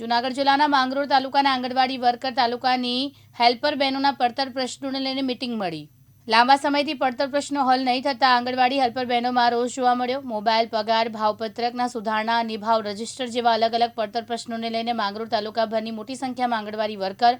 જૂનાગઢ જિલ્લાના માંગરોળ તાલુકાના આંગણવાડી વર્કર તાલુકાની હેલ્પર બહેનોના પડતર પ્રશ્નોને લઈને મિટિંગ મળી. લાંબા સમયથી પડતર પ્રશ્નો હલ નહીં થતા આંગણવાડી હેલ્પર બહેનોમાં રોષ જોવા મળ્યો. મોબાઈલ પગાર, ભાવપત્રકના સુધારણા, નિભાવ રજિસ્ટર જેવા અલગ અલગ પડતર પ્રશ્નોને લઈને માંગરોળ તાલુકાભરની મોટી સંખ્યામાં આંગણવાડી વર્કર,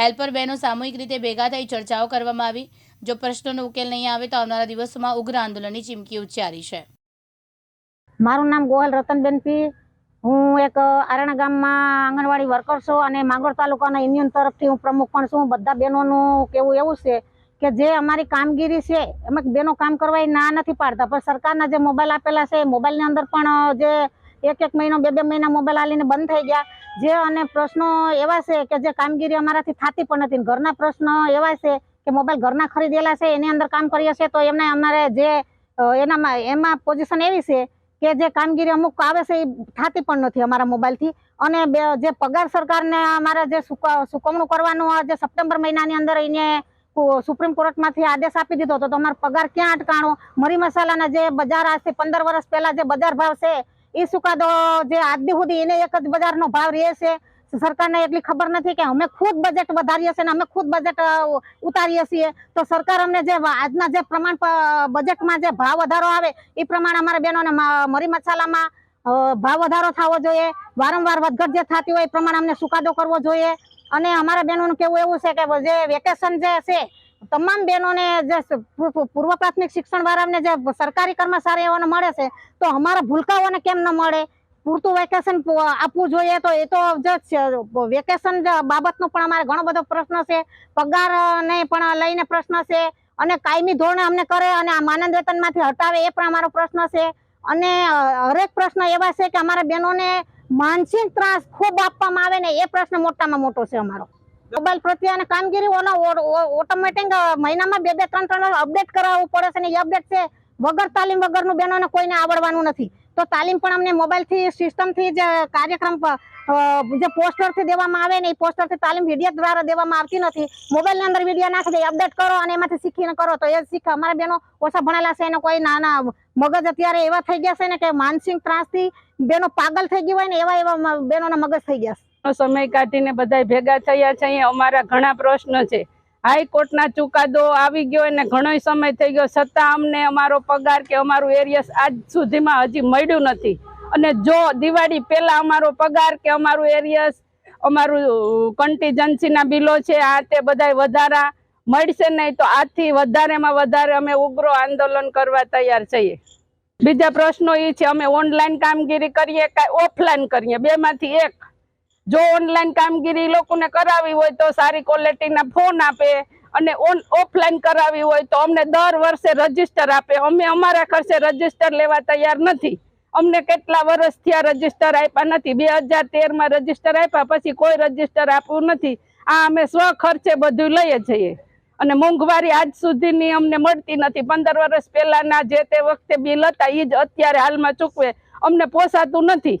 હેલ્પર બહેનો સામૂહિક રીતે ભેગા થઈ ચર્ચાઓ કરવામાં આવી. જો પ્રશ્નોનો ઉકેલ નહીં આવે તો આવનારા દિવસોમાં ઉગ્ર આંદોલનની ચીમકી ઉચ્ચારી છે. મારું નામ ગોહલ રતનબેન પી. હું એક આરણા ગામમાં આંગણવાડી વર્કર છું અને માંગરોળ તાલુકાના યુનિયન તરફથી હું પ્રમુખ પણ છું. બધા બહેનોનું કેવું એવું છે કે જે અમારી કામગીરી છે, એમાં બહેનો કામ કરવા એ ના નથી પાડતા. પણ સરકારના જે મોબાઈલ આપેલા છે મોબાઈલની અંદર પણ જે એક એક મહિનો, બે બે મહિના મોબાઈલ આલીને બંધ થઈ ગયા. જે અને પ્રશ્નો એવા છે કે જે કામગીરી અમારાથી થતી પણ નથી. ઘરના પ્રશ્નો એવા છે કે મોબાઈલ ઘરના ખરીદેલા છે, એની અંદર કામ કરીએ છીએ તો એમને અમારે જે એનામાં, એમાં પોઝિશન એવી છે કે જે કામગીરી અમુક આવે છે એ થતી પણ નથી અમારા મોબાઈલથી. અને બે, જે પગાર સરકારને અમારે જે સુક- ચૂકવણું કરવાનું જે સપ્ટેમ્બર મહિનાની અંદર એને સુપ્રીમ કોર્ટમાંથી આદેશ આપી દીધો હતો, તો અમારો પગાર ક્યાં અટકાણો? મરી મસાલાના જે બજાર આજથી પંદર વર્ષ પહેલા જે બજાર ભાવ છે એ સુકાદો જે આજ સુધી એને એક જ બજારનો ભાવ રહે છે. સરકારને એટલી ખબર નથી કે અમે ખુદ બજેટ વધારીએ છીએ અમે ખુદ બજેટ ઉતારીએ છીએ. તો સરકાર અમને જે આજના જે પ્રમાણ બજેટમાં જે ભાવ વધારો આવે, એ પ્રમાણે અમારા બહેનોને મરી મસાલામાં ભાવ વધારો થવો જોઈએ. વારંવાર વધઘટ જે થતી હોય એ પ્રમાણે અમને ચુકાદો કરવો જોઈએ. અને અમારા બહેનોનું કેવું એવું છે કે જે વેકેશન જે છે, તમામ બહેનોને જે પૂર્વ પ્રાથમિક શિક્ષણ વાળાને જે સરકારી કર્મચારીઓને મળે છે, તો અમારા ભૂલકાઓને કેમ ન મળે? પૂરતું વેકેશન આપવું જોઈએ તો એ તો જ વેકેશન બાબતનો પણ અમારે ઘણો બધો પ્રશ્ન છે. પગારને પણ લઈને પ્રશ્ન છે. અને કાયમી ધોરણે અમને કરે અને આ માનદ વેતનમાંથી હટાવે એ પણ અમારો પ્રશ્ન છે. અને હરેક પ્રશ્ન એવા છે કે અમારા બહેનોને માનસિક ત્રાસ ખૂબ આપવામાં આવે ને એ પ્રશ્ન મોટામાં મોટો છે અમારો. મોબાઈલ પ્રત્યે અને કામગીરી ઓટોમેટિક મહિનામાં બે બે, ત્રણ ત્રણ અપડેટ કરાવવું પડે છે ને એ અપડેટ છે. વગર તાલીમ વગરનું બહેનોને કોઈને આવડવાનું નથી. તો તાલીમ પણ અમને મોબાઈલથી સિસ્ટમથી જ કાર્યક્રમ જે પોસ્ટરથી દેવામાં આવે ને, એ પોસ્ટરથી તાલીમ વીડિયો દ્વારા દેવામાં આવતી નથી. મોબાઈલની અંદર વીડિયો નાખી દે, અપડેટ કરો અને એમાંથી શીખીને કરો. તો એ શીખે. અમારા બહેનો ઓછા ભણેલા છે, એને કોઈ નાના મગજ અત્યારે એવા થઈ ગયા છે ને કે માનસિક ત્રાસથી બહેનો પાગલ થઈ ગઈ હોય ને, એવા એવા બેનોના મગજ થઈ ગયા છે. સમય કાઢીને બધા ભેગા થયા છે. અહીંયા અમારા ઘણા પ્રશ્નો છે. હાઈકોર્ટના ચુકાદો આવી ગયો અને ઘણો સમય થઈ ગયો. છતાં અમને અમારો પગાર કે અમારું એરિયસ આજ સુધીમાં હજી મળ્યું નથી. અને જો દિવાળી પહેલાં અમારો પગાર કે અમારું એરિયસ, અમારું કન્ટીજન્સીના બિલો છે, આ તે બધાય વધારા મળશે નહીં તો આથી વધારેમાં વધારે અમે ઉગ્ર આંદોલન કરવા તૈયાર છીએ. બીજા પ્રશ્નો એ છે, અમે ઓનલાઈન કામગીરી કરીએ કે ઓફલાઈન કરીએ? બેમાંથી એક જો ઓનલાઈન કામગીરી લોકોને કરાવી હોય તો સારી ક્વોલિટીના ફોન આપે અને ઓન ઓફલાઈન કરાવી હોય તો અમને દર વર્ષે રજિસ્ટર આપે. અમે અમારા ખર્ચે રજિસ્ટર લેવા તૈયાર નથી. અમને કેટલા વર્ષ થયા રજિસ્ટર આપ્યા નથી. બે હજાર તેરમાં રજિસ્ટર આપ્યા, પછી કોઈ રજિસ્ટર આપવું નથી. આ અમે સ્વ ખર્ચે બધું લઈએ જઈએ અને મોંઘવારી આજ સુધીની અમને મળતી નથી. પંદર વર્ષ પહેલાના જે તે વખતે બિલ હતા એ જ અત્યારે હાલમાં ચૂકવે. અમને પોસાતું નથી.